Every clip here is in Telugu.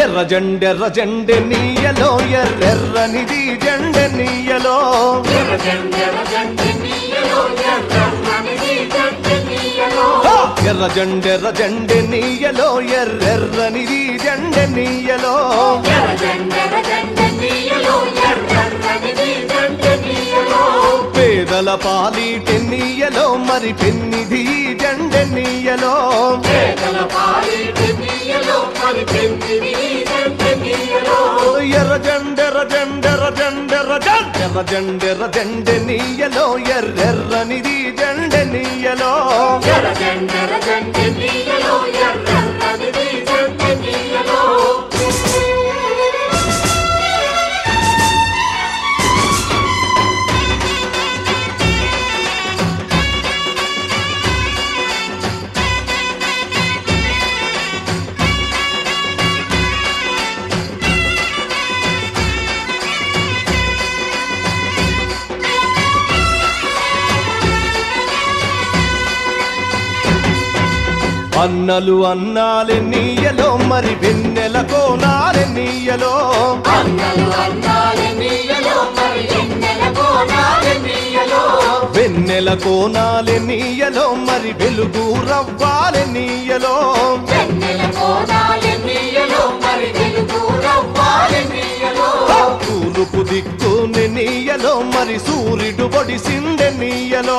ఎర్ర జెండెర్ర జెండె నీయలో ఎర్రెర్రనిది జెండె నీయలో హా! ఎర్ర జెండెర్ర జెండె నీయలో ఎర్రెర్రనిది జెండె నీయలో ఎర్ర పేదల పాలీటె నీయలో మరి పెన్నిది జెండె నీయలో ఎర్ర జెండెర్ర జెండెర్ర జెండెర్ర జెండెర్ర జెండెర్ర జెండె నీయలో ఎర్రెర్రనిది జెండె అన్నలు అన్నాలే నీయలో మరి వెన్నెల కోనాలే నీయలో. వెన్నెల కోనాలే నీయలో మరి వెలుగు రవ్వాలే నీయలో. తూర్పు దిక్కుని నీయలో మరి సూర్యుడు పొడిసిందె నీయలో.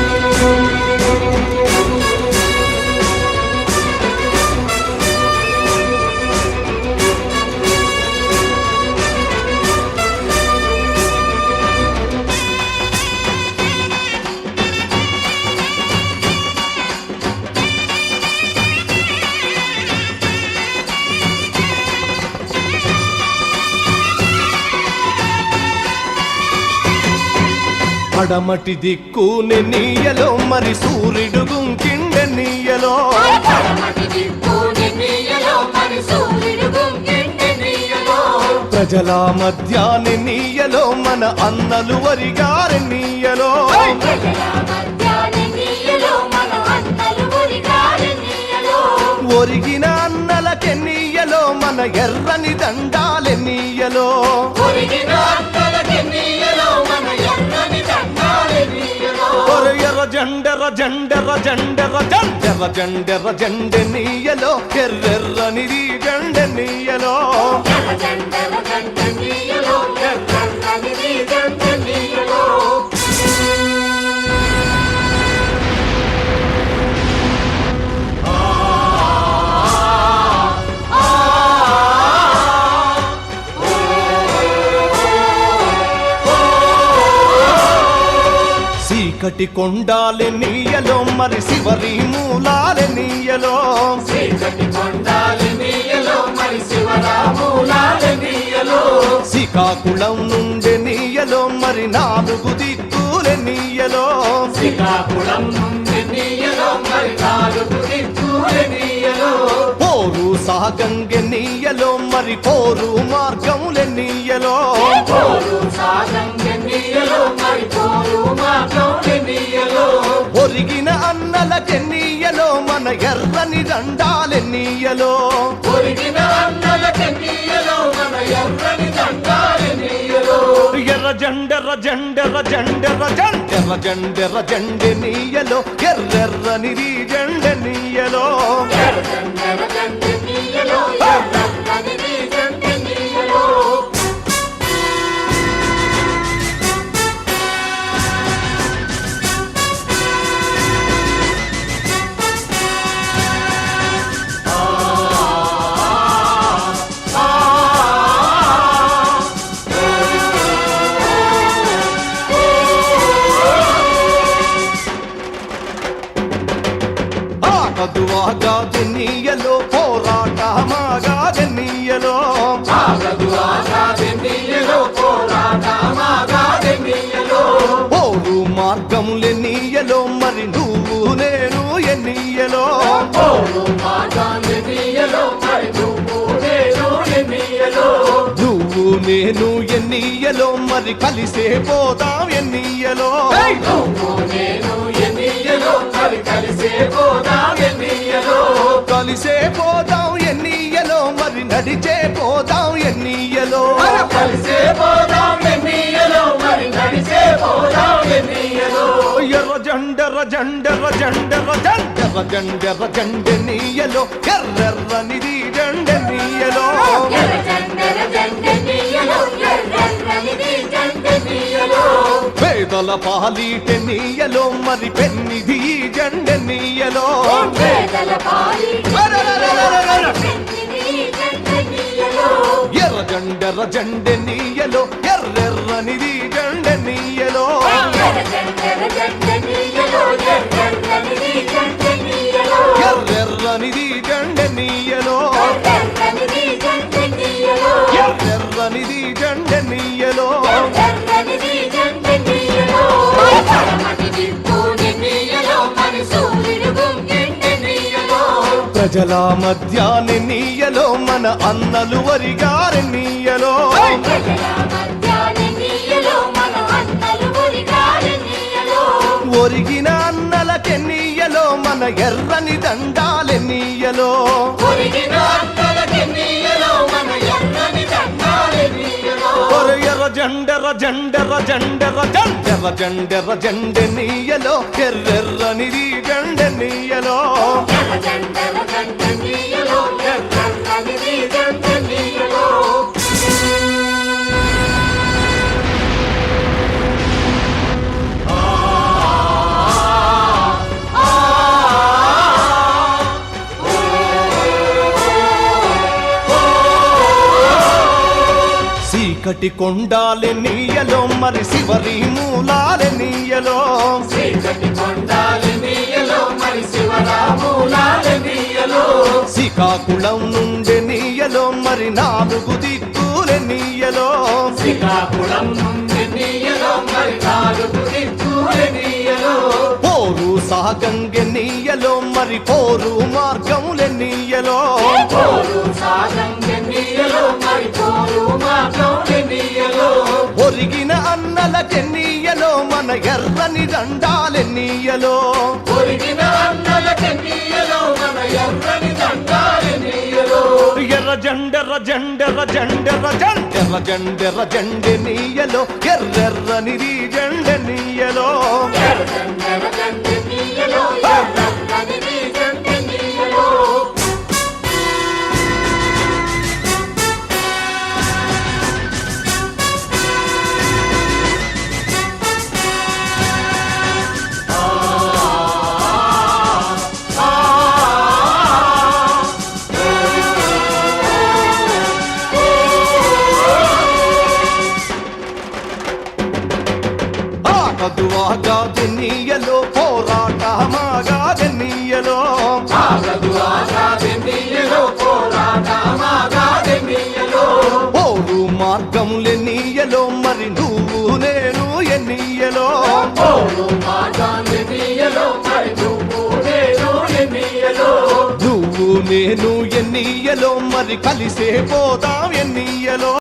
పడమటి దిక్కుని నీయలో మరి సూర్యుడు గుంకిండె నీయలో. ప్రజల మధ్యాని నీయలో మన అన్నలు వరిగారి నీయలో. ఒరిగిన అన్నలకె నీయలో మన ఎర్రని దండాలె నీయలో. జెండెర్ర జెండెర్ర జెండెర్ర జెండెర్ర జెండెర్ర జెండె నీయలో ఎర్రెర్రనిది జెండె నీయలో. చీకటి కొండాలె నీయలో మరి శివరి మూలాలె నీయలో. శ్రీకాకుళం నుండి నీయలో మరి నాలుగు దిక్కులె నీయలో. శ్రీకాకుళం నుండి నీయలో మరి నాలుగు దిక్కులు నీయలో. పోరు సాగంగె నీయలో మరి పోరు మార్గములె నీయలో. పోరు సాగంగ నీయలో మరి పోరు మాత్రం నీయలో. ఒరిగిన అన్నలకె నీయలో మన ఎర్రని దండాలె నీయలో. ఒరిగిన అన్నలకి నీయలో మన ఎర్రని దండాలి నీయలో. ఎర్ర జెండెర్ర జెండెర్ర జెండెర్ర జెండెర్ర జెండెర్ర జెండె నీయలో. ఎర్రెర్రనిది జెండె నీయలో. ఎర్రగంగ గంగ నీయలో నువ్వు నేను ఎన్నీయలో మరి కలిసే పోదాం ఎన్నీయలో కలిసే పోదాం ఎన్నీయలో కలిసే పోదాం ఎన్నీయలో మరి నడిచే పోదాం ఎన్నీయలో కలిసే పోదాం ఎన్నీయలో మరి నడిచే పోదాం ఎన్నీయలో ఎర్ర జండెర్ర జండెర్ర జండెర్ర జండెర్ర జండెర్ర జండెన్నీయలో ఎర్రెర్రనిది జెండెన్నీయలో పేదల పాలీటెన్నీయలో మరి పెన్నిది జండెన్నీయలో పేదల పాలి జెండెన్నీది జెండెన్నీయలో ఎర్ర జండెర్ర జండెన్నీయలో ఎర్రెర్రనిది ప్రజల మన అన్నలు ప్రజల మధ్యాహ్నీయలో మన అన్నలు మురిగారెన్నీయలో ఒరిగిన అన్నలకెన్నీయలో మన ఎర్రని దండాలెన్నీయలో మురిగిన ఒరు ఎర్ర జండెర్ర జండెర్ర జండెర్ర జండెర్ర జండెర్ర జండెన్నీయలో ఎర్రెర్రనిది జండెన్నీయలో ఎర్రజెండెర జెండెన్నీయలో ఎర్రనిది జెండెన్నీయలో సీకటి నీయలో. మరి శివరి మూలాలెన్నీయలో చీకటి కొండాలెన్నీయలో మరి శివరాములాలెన్నీయలో శ్రీకాకుళం నుండి నీయలో మరి నాలుగు దిక్కులెన్నీయలో శ్రీకాకుళం నుండి నీయలో మరి నాలుగు పోరు సాగంగెన్నీయలో మరి పోరు మార్గములెన్నీయలో పోరు సాగం ఎన్నీయలో ఒరిగిన అన్నలకెన్నీయలో మన ఎర్రని దండాలెన్నీయలో. ఒరిగిన అన్నలకెన్నీయలో మన ఎర్రని దండాలెన్నీయలో. ఎర్ర జండెర్ర జండెర్ర జండెర్ర జండెర్ర జండెర్ర జండెనీయలో ఎర్రెర్రనిది జండెనీయలో ఎర్రజెండెర జెండెన్నీయలో. ఎర్రనిది జెండెన్నీయలో. నువ్వు నేను ఎన్నియలో మరి కలిసే పోదాం ఎన్నియలో